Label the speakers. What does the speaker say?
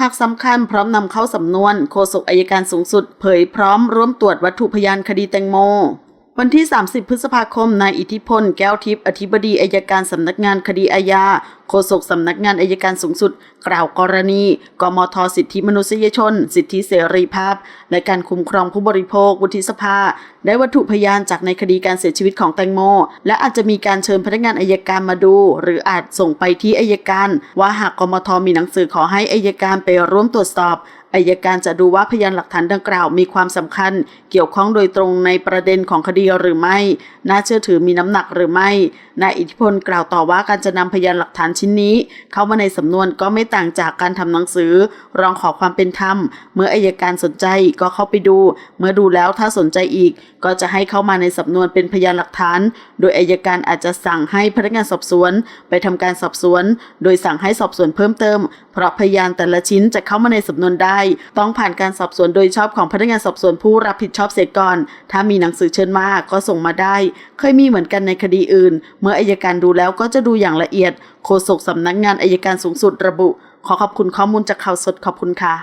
Speaker 1: หากสำคัญพร้อมนำเข้าสำนวน โฆษกอายการสูงสุด เผยพร้อมร่วมตรวจวัตถุพยานคดีแตงโม วันที่ 30 พฤษภาคม นายอิทธิพล แก้วทิพย์ อธิบดีอายการสำนักงานคดีอาญา โฆษกสำนักงานอายการสูงสุด กล่าวกรณี กมทสิทธิมนุษยชน สิทธิเสรีภาพ และการคุ้มครองผู้บริโภค วุฒิสภา ได้วัตถุพยานจากในคดีการเสียชีวิตของแตงโม และอาจจะมีการเชิญพนักงานอายการมาดู หรืออาจส่งไปที่อายการ ว่าหากกมทมีหนังสือขอให้อายการไปร่วมตรวจสอบ อายการจะดูว่าพยานหลักฐานดังกล่าวมีความสำคัญ เกี่ยวข้องโดยตรงในประเด็นของคดีหรือไม่ น่าเชื่อถือมีน้ำหนักหรือไม่ นายอิทธิพลกล่าวต่อว่าการจะนำพยานหลักฐานชิ้นนี้ เข้ามาในสำนวนก็ไม่ต่างจากการทำหนังสือ ร้องขอความเป็นธรรม เมื่ออายการสนใจก็เข้าไปดู เมื่อดูแล้วถ้าสนใจอีก ก็จะให้เข้ามาในสำนวนเป็นพยานหลักฐาน โดยอายการอาจจะสั่งให้พนักงานสอบสวน ไปทำการสอบสวน โดยสั่งให้สอบสวนเพิ่มเติม เพราะพยานแต่ละชิ้นจะเข้ามาในสำนวนได้ต้องผ่านการสอบสวนโดยชอบของพนักงานสอบสวนผู้รับผิดชอบเสียก่อน ถ้ามีหนังสือเชิญมาก็ส่งมาได้ เคยมีเหมือนกันในคดีอื่น เมื่ออายการดูแล้วก็จะดูอย่างละเอียด โฆษกสำนักงานอายการสูงสุดระบุ ขอขอบคุณข้อมูลจากข่าวสดขอบคุณค่ะ